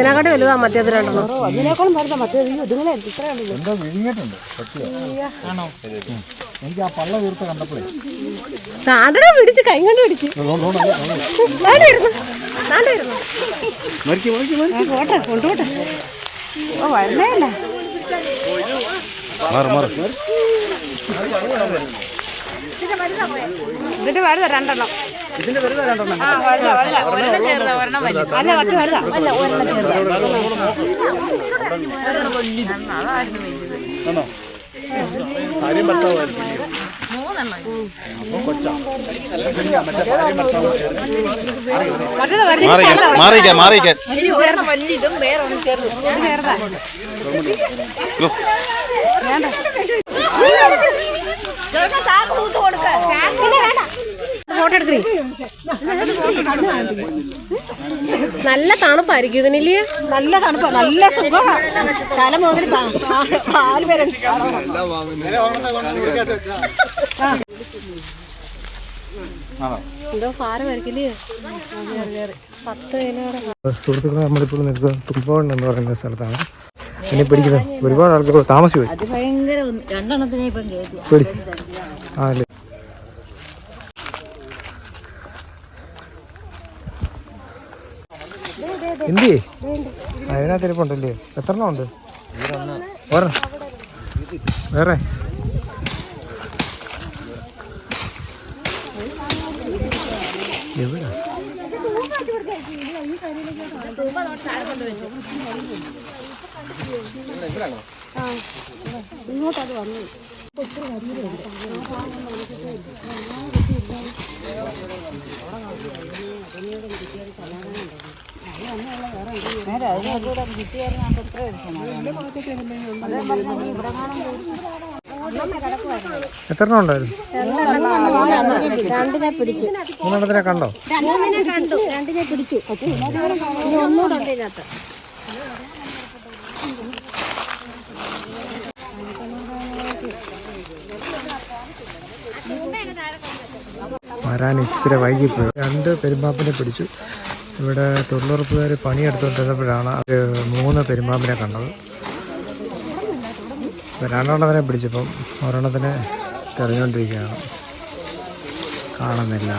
ഇതിനെക്കാട്ടി വലുതാ മറ്റേത് രണ്ടെണ്ണം. അതിനേക്കാളും വരുന്ന മറ്റേ ഇതുങ്ങളെ ഇത്രയുണ്ടല്ലോ എന്തോ വിഴുങ്ങിയിട്ടുണ്ട് എനിക്ക് ആ പള്ള വീർത്ത കണ്ടപ്പോഴേ. താണ്ടട പിടിച്ച് കൈ കൊണ്ട് പിടിച്ച്. പോട്ടെ കൊണ്ടുപോട്ടെ. ഓ വരണേ അല്ല? ഇതിന്റെ വലുതാ രണ്ടെണ്ണം. ഇതിന്റെ വെറുതെ രണ്ടെണ്ണം അല്ല മറ്റു വലുതാ അല്ല ഒരെണ്ണം ആണോ ഭാര്യയും വലുത് മാറിക്കാൻ മാറിക്കാൻ മാറിക്കാൻ ഒരെണ്ണം വലിയതും വേറെ ഒന്നും ചെറുത് ഇത് ചെറുതാ ഫോട്ടോ എടുക്കണേ നല്ല തണുപ്പായിരിക്കും ഇതിനില്ലേ നല്ല തണുപ്പ് നല്ല സുഖം തല മുതൽ വരെ എന്തോ പത്ത് സുഹൃത്തുക്കളെ നമ്മളിപ്പോൾ നിൽക്കുന്നത് തുമ്പോൺ എന്ന് പറയുന്ന സ്ഥലത്താണ്. എന്നെ പിടിക്കുന്നത് ഒരുപാട് ആൾക്കാർ താമസിച്ചു അത് ഭയങ്കര രണ്ടെണ്ണത്തിനെ ഇപ്പം കയറ്റി പേടിച്ചു. ആ അല്ലേ? എന്തിയേ അതിനകത്ത് ഇരിപ്പുണ്ടല്ലേ എത്ര എണ്ണം ഉണ്ട് വേറെ. എവിടെ? ഇങ്ങോട്ടത് വന്നു കിട്ടിയായിരുന്നു അപ്പം എത്ര എടുക്കണം അതേ പറഞ്ഞു നീ ഇവിടെ എത്ര ഉണ്ടായിരുന്നു? രണ്ടിനെ പിടിച്ചു. മൂന്നെണ്ണത്തിനെ കണ്ടോ? രണ്ടിനെ കണ്ടു. രണ്ടിനെ പിടിച്ചു. ഒന്നുകൂടെ ഉണ്ട് ഇതിനകത്ത്. വരാൻ ഇച്ചിരി വൈകിപ്പോയി. രണ്ട് പെരുമാപ്പിനെ പിടിച്ചു. ഇവിടെ തൊഴിലുറപ്പുകാർ പണിയെടുത്തുകൊണ്ടിരുന്നപ്പോഴാണ് അവർ മൂന്ന് പെരുമ്പാമ്പിനെ കണ്ടത്. രണ്ടെണ്ണത്തിനെ പിടിച്ചപ്പം ഒരെണ്ണത്തിനെ തെരഞ്ഞുകൊണ്ടിരിക്കുകയാണ് കാണുന്നില്ല.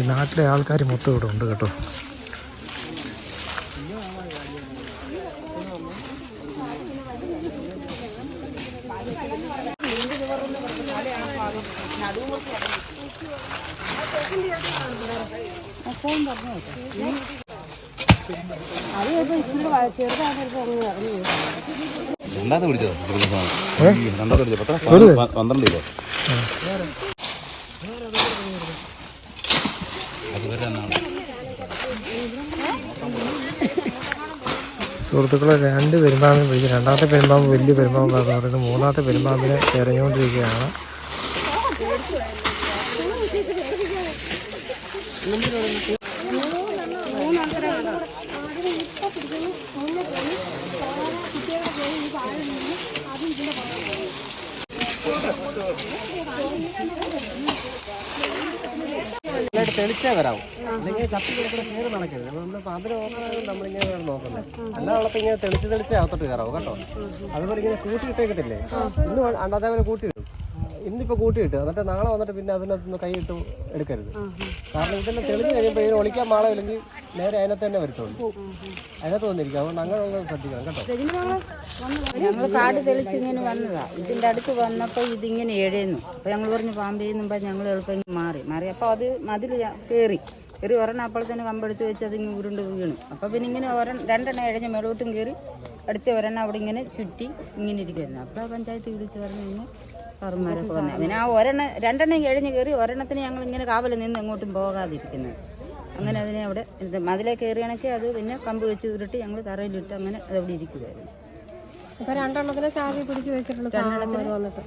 ഈ നാട്ടിലെ ആൾക്കാർ മൊത്തം ഇവിടെ ഉണ്ട് കേട്ടോ. പിടിച്ചോ? പിടിച്ചോ? പന്ത്രണ്ട് കിലോ സുഹൃത്തുക്കളെ രണ്ട് പെരുമ്പാമ്പിനെ പിടിച്ചു രണ്ടാമത്തെ പെരുമ്പാമ്പ് വലിയ പെരുമ്പാമ്പ് പറയുന്നത് മൂന്നാമത്തെ പെരുമ്പാമ്പിനെ തിരഞ്ഞുകൊണ്ടിരിക്കുകയാണ്. തെളിച്ചേ വരാവും അല്ലെങ്കിൽ ചത്തി കിടക്കുന്ന കയറി നടക്കരുത് നമ്മൾ പാമ്പിനെ ഓർമ്മ നമ്മളിങ്ങനെ നോക്കുന്നത്. അല്ലാതെ ഇങ്ങനെ തെളിച്ച് തെളിച്ച് അകത്തോട്ട് കയറാവും കേട്ടോ. അതുപോലെ ഇങ്ങനെ കൂട്ടിയിട്ടേക്കത്തില്ലേ? ഇന്ന് അതേപോലെ കൂട്ടി അതേപോലെ ഇന്നിപ്പോൾ കൂട്ടിയിട്ട് എന്നിട്ട് നാളെ വന്നിട്ട് പിന്നെ അതിനകത്തുനിന്ന് കൈ ഇട്ട് എടുക്കരുത്. കാരണം ഇതെല്ലാം തെളിഞ്ഞ് കഴിയുമ്പോൾ ഇതിന് ഒളിക്കാൻ മാളമില്ലെങ്കിൽ നേരെ അതിനകത്ത് തന്നെ വരുത്തുള്ളൂ. അതിനകത്ത് വന്നിരിക്കും. അതുകൊണ്ട് അങ്ങനെയുള്ളത് ശ്രദ്ധിക്കണം കേട്ടോ. ഞങ്ങൾ കാട് തെളിച്ച് ഇങ്ങനെ വന്നതാ. ഇതിന്റെ അടുത്ത് വന്നപ്പോൾ ഇതിങ്ങനെ എഴയുന്നു. അപ്പൊ ഞങ്ങൾ പറഞ്ഞു പാമ്പ് ചെയ്യുമ്പോൾ ഞങ്ങൾ എളുപ്പം മാറി. മാറി. അപ്പോൾ അത് മതിൽ കയറി കയറി ഒരെണ്ണം അപ്പോൾ തന്നെ കമ്പെടുത്ത് വെച്ച് അതിങ്ങ് ഉരുണ്ട് വീണു. അപ്പോൾ പിന്നെ ഇങ്ങനെ ഒരെണ്ണം രണ്ടെണ്ണം എഴഞ്ഞ് മേളോട്ടും കയറി അടുത്ത ഒരെണ്ണം അവിടെ ഇങ്ങനെ ചുറ്റി ഇങ്ങനെ ഇരിക്കുമായിരുന്നു അപ്പോൾ പഞ്ചായത്ത് വിളിച്ച് പറഞ്ഞു ഇങ്ങനെ പറന്മാരൊക്കെ വന്നു. അങ്ങനെ ആ ഒരെണ്ണം രണ്ടെണ്ണം കഴിഞ്ഞ് കയറി ഒരെണ്ണത്തിന് ഞങ്ങൾ ഇങ്ങനെ കാവൽ നിന്ന് എങ്ങോട്ടും പോകാതിരിക്കുന്നത്. അങ്ങനെ അതിനെ അവിടെ മതിലെ കയറിയാണെങ്കിൽ അത് പിന്നെ കമ്പ് വെച്ച് ഉരുട്ടി ഞങ്ങൾ തറയിലിട്ട് അങ്ങനെ അത് അവിടെ ഇരിക്കുമായിരുന്നു ഇപ്പൊ രണ്ടെണ്ണത്തിനെ ചാകി പിടിച്ച് വെച്ചിട്ടുള്ള സാധനന്മാർ വന്നിട്ട്.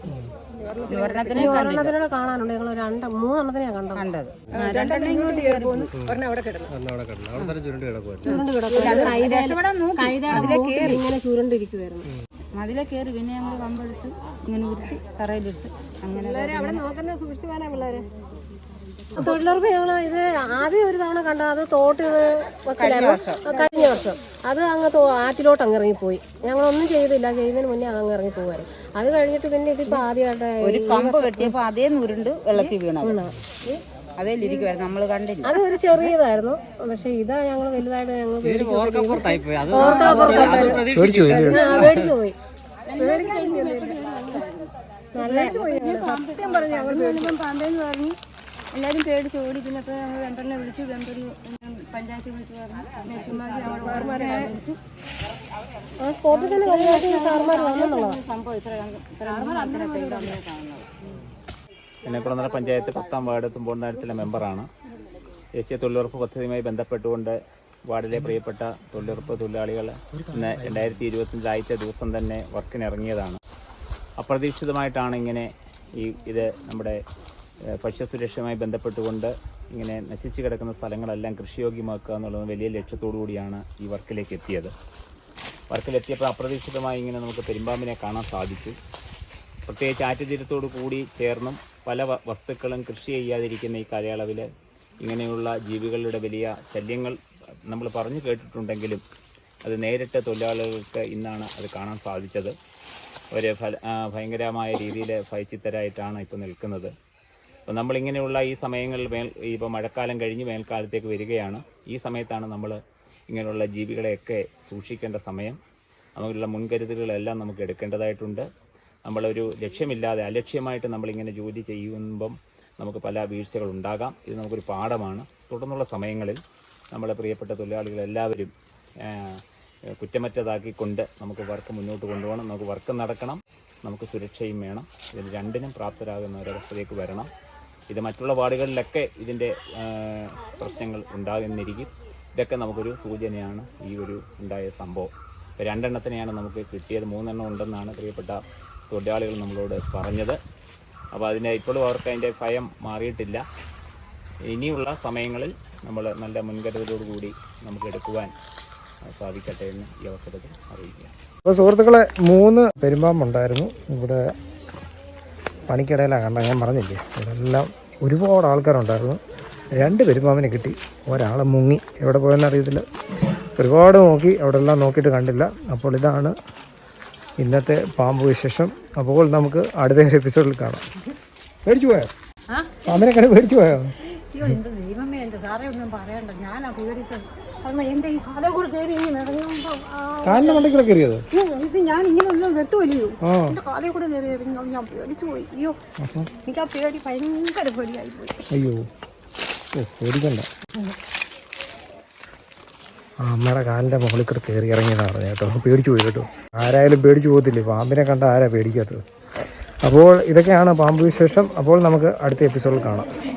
കാണാനുണ്ട്. ഞങ്ങൾ രണ്ട് മൂന്നെണ്ണത്തിനെ കണ്ടത്. കണ്ടത്. രണ്ടെണ്ണം ഇങ്ങോട്ട് കയറി ഒരെണ്ണം അവിടെ കിടന്നു. അവിടെ കിടന്നു. അവിടെ തന്നെ ചുരുണ്ട് കിടക്കുക ചുരുണ്ട് കിടക്കും രക്ഷപ്പെടാൻ നോക്കി. അതിലെ കയറി. ഇങ്ങനെ ചുരുണ്ടിരിക്കുവായിരുന്നു. മതിലെ കയറി പിന്നെ ഞങ്ങൾ കമ്പെടുത്ത് ഇങ്ങനെ ഉരുട്ടി തറയിലിട്ട് അങ്ങനെ തൊഴിലുറപ്പ് ഞങ്ങൾ ഇത് ആദ്യം ഒരു തവണ കണ്ട അത് തോട്ട് കഴിഞ്ഞ വർഷം. അത് അങ്ങ് ആറ്റിലോട്ട് അങ്ങ് ഇറങ്ങിപ്പോയി. ഞങ്ങളൊന്നും ചെയ്തില്ല ചെയ്യുന്നതിന് മുന്നേ അത് അങ്ങ് ഇറങ്ങി പോകുമായിരുന്നു അത് കഴിഞ്ഞിട്ട് പിന്നെ ഇതിപ്പോ ആദ്യമായിട്ട് ഒരു കമ്പ് വെട്ടിയപ്പോ അതേ നുരുണ്ട് വെള്ളത്തിൽ വീണത്. അതേലിരിക്കുവായിരുന്നു നമ്മൾ കണ്ടില്ല. അത് ഒരു ചെറിയതായിരുന്നു. പക്ഷെ ഇതാ ഞങ്ങൾ വലുതായിട്ട് ഞങ്ങൾ പേടിച്ചു പോയി. നല്ല സത്യം പറഞ്ഞു പാമ്പേന്ന് പറഞ്ഞു എല്ലാവരും പേടിച്ച് ഓടി പിന്നെ അപ്പോൾ ഞങ്ങൾ വെമ്പറിനെ വിളിച്ചു വെമ്പറിന് പഞ്ചായത്ത് വിളിച്ചു പറഞ്ഞു ആ സ്പോട്ടിൽ തന്നെ സംഭവം ഇത്ര ഇത്ര എന്നെപ്പുറന്നല പഞ്ചായത്ത് പത്താം വാർഡ് തുമ്പോണ്ടാരത്തിലെ മെമ്പറാണ്. ദേശീയ തൊഴിലുറപ്പ് പദ്ധതിയുമായി ബന്ധപ്പെട്ടുകൊണ്ട് വാർഡിലെ പ്രിയപ്പെട്ട തൊഴിലുറപ്പ് തൊഴിലാളികൾ ഇന്ന് രണ്ടായിരത്തി ആദ്യത്തെ ദിവസം തന്നെ വർക്കിനിറങ്ങിയതാണ്. അപ്രതീക്ഷിതമായിട്ടാണ് ഇങ്ങനെ ഈ ഇത് നമ്മുടെ ഭക്ഷ്യസുരക്ഷയുമായി ബന്ധപ്പെട്ടുകൊണ്ട് ഇങ്ങനെ നശിച്ചു കിടക്കുന്ന സ്ഥലങ്ങളെല്ലാം കൃഷിയോഗ്യമാക്കുക എന്നുള്ളത് വലിയ ലക്ഷ്യത്തോടു കൂടിയാണ് ഈ വർക്കിലേക്ക് എത്തിയത്. വർക്കിലെത്തിയപ്പോൾ അപ്രതീക്ഷിതമായി ഇങ്ങനെ നമുക്ക് പെരുമ്പാമ്പിനെ കാണാൻ സാധിച്ചു. പ്രത്യേകിച്ച് ആറ്റുതീരത്തോട് കൂടി ചേർന്നും പല വസ്തുക്കളും കൃഷി ചെയ്യാതിരിക്കുന്ന ഈ കാലയളവിൽ ഇങ്ങനെയുള്ള ജീവികളുടെ വലിയ ശല്യങ്ങൾ നമ്മൾ പറഞ്ഞു കേട്ടിട്ടുണ്ടെങ്കിലും അത് നേരിട്ട് തൊഴിലാളികൾക്ക് ഇന്നാണ് അത് കാണാൻ സാധിച്ചത്. ഒരു ഫല ഭയങ്കരമായ രീതിയിൽ ഭയച്ചിത്തരായിട്ടാണ് ഇപ്പോൾ നിൽക്കുന്നത്. അപ്പോൾ നമ്മളിങ്ങനെയുള്ള ഈ സമയങ്ങളിൽ വേൽ ഇപ്പോൾ മഴക്കാലം കഴിഞ്ഞ് വേനൽക്കാലത്തേക്ക് വരികയാണ്. ഈ സമയത്താണ് നമ്മൾ ഇങ്ങനെയുള്ള ജീവികളെയൊക്കെ സൂക്ഷിക്കേണ്ട സമയം. നമുക്കുള്ള മുൻകരുതലുകളെല്ലാം നമുക്ക് എടുക്കേണ്ടതായിട്ടുണ്ട്. നമ്മളൊരു ലക്ഷ്യമില്ലാതെ അലക്ഷ്യമായിട്ട് നമ്മളിങ്ങനെ ജോലി ചെയ്യുമ്പം നമുക്ക് പല വീഴ്ചകൾ ഉണ്ടാകാം ഇത് നമുക്കൊരു പാഠമാണ്. തുടർന്നുള്ള സമയങ്ങളിൽ നമ്മളെ പ്രിയപ്പെട്ട തൊഴിലാളികളെല്ലാവരും എല്ലാവരും കുറ്റമറ്റതാക്കിക്കൊണ്ട് നമുക്ക് വർക്ക് മുന്നോട്ട് കൊണ്ടുപോകണം. നമുക്ക് വർക്ക് നടക്കണം. നമുക്ക് സുരക്ഷയും വേണം. ഇതിന് രണ്ടിനും പ്രാപ്തരാകുന്ന ഒരവസ്ഥയിലേക്ക് വരണം. ഇത് മറ്റുള്ള വാർഡുകളിലൊക്കെ ഇതിന്റെ പ്രശ്നങ്ങൾ ഉണ്ടാകുന്നിരിക്കും. ഇതൊക്കെ നമുക്കൊരു സൂചനയാണ് ഈ ഒരു ഉണ്ടായ സംഭവം. രണ്ടെണ്ണത്തിനെയാണ് നമുക്ക് കിട്ടിയത്. മൂന്നെണ്ണം ഉണ്ടെന്നാണ് പ്രിയപ്പെട്ട തൊഴിലാളികൾ നമ്മളോട് പറഞ്ഞത്. അപ്പോൾ അതിന്റെ ഇപ്പോഴും അവർക്ക് അതിന്റെ ഭയം മാറിയിട്ടില്ല. ഇനിയുള്ള സമയങ്ങളിൽ നമ്മൾ നല്ല മുൻകരുതലോടു കൂടി നമുക്ക് എടുക്കുവാൻ സാധിക്കട്ടെ എന്ന് ഈ അവസരത്തിൽ അറിയിക്കുകയാണ്. അപ്പോൾ സുഹൃത്തുക്കളെ മൂന്ന് പെരുമ്പാമ്പുണ്ടായിരുന്നു. ഇവിടെ പണിക്കിടയിലാണ് കണ്ട ഞാൻ പറഞ്ഞില്ലേ ഇതെല്ലാം ഒരുപാട് ആൾക്കാരുണ്ടായിരുന്നു. രണ്ട് പെരുമ്പാമ്പിനെ കിട്ടി. ഒരാൾ മുങ്ങി. എവിടെ പോയെന്ന് അറിയത്തില്ല. ഒരുപാട് നോക്കി അവിടെ എല്ലാം നോക്കിയിട്ട് കണ്ടില്ല. അപ്പോൾ ഇതാണ് ഇന്നത്തെ പാമ്പ് വിശേഷം. അപ്പോൾ നമുക്ക് അടുത്ത ഒരു എപ്പിസോഡിൽ കാണാം. മേടിച്ചു പോയോ? പാമ്പിനെ കണ്ട് മേടിച്ചു പോയോ? അയ്യോ എന്റെ ദൈവമേ എന്റെ സാറേ ഒന്നും പറയണ്ട. ഞാനാ പേടിച്ചത്. കാരണം എന്റെ ഈ കാലേ കൂടെ കയറി ഇങ്ങനെ ഇറങ്ങുമ്പോ ആ, കാലിന്റെ മണ്ടയ്ക്കൂടെ കയറിയത്? ഇത് ഞാൻ ഇങ്ങനെ ഒന്നും വെട്ടുമല്ലയോ കാലേ കൂടെ കയറി ഇറങ്ങി ഞാൻ പേടിച്ചു പോയി. അയ്യോ എനിക്ക് ആ പേടി ഭയങ്കര പേടിയായി പോയി. അയ്യോ. ഓ പേടിക്കണ്ട. അമ്മയുടെ കാലിന്റെ മുകളിൽ കൂടെ കയറി ഇറങ്ങിയതാണ് പറഞ്ഞത് കേട്ടോ. പേടിച്ചു പോയി കേട്ടോ. ആരായാലും പേടിച്ചു പോകത്തില്ലേ? പാമ്പിനെ കണ്ട ആരാ പേടിക്കാത്തത്? അപ്പോൾ ഇതൊക്കെയാണ് പാമ്പ് വിശേഷം. അപ്പോൾ നമുക്ക് അടുത്ത എപ്പിസോഡിൽ കാണാം.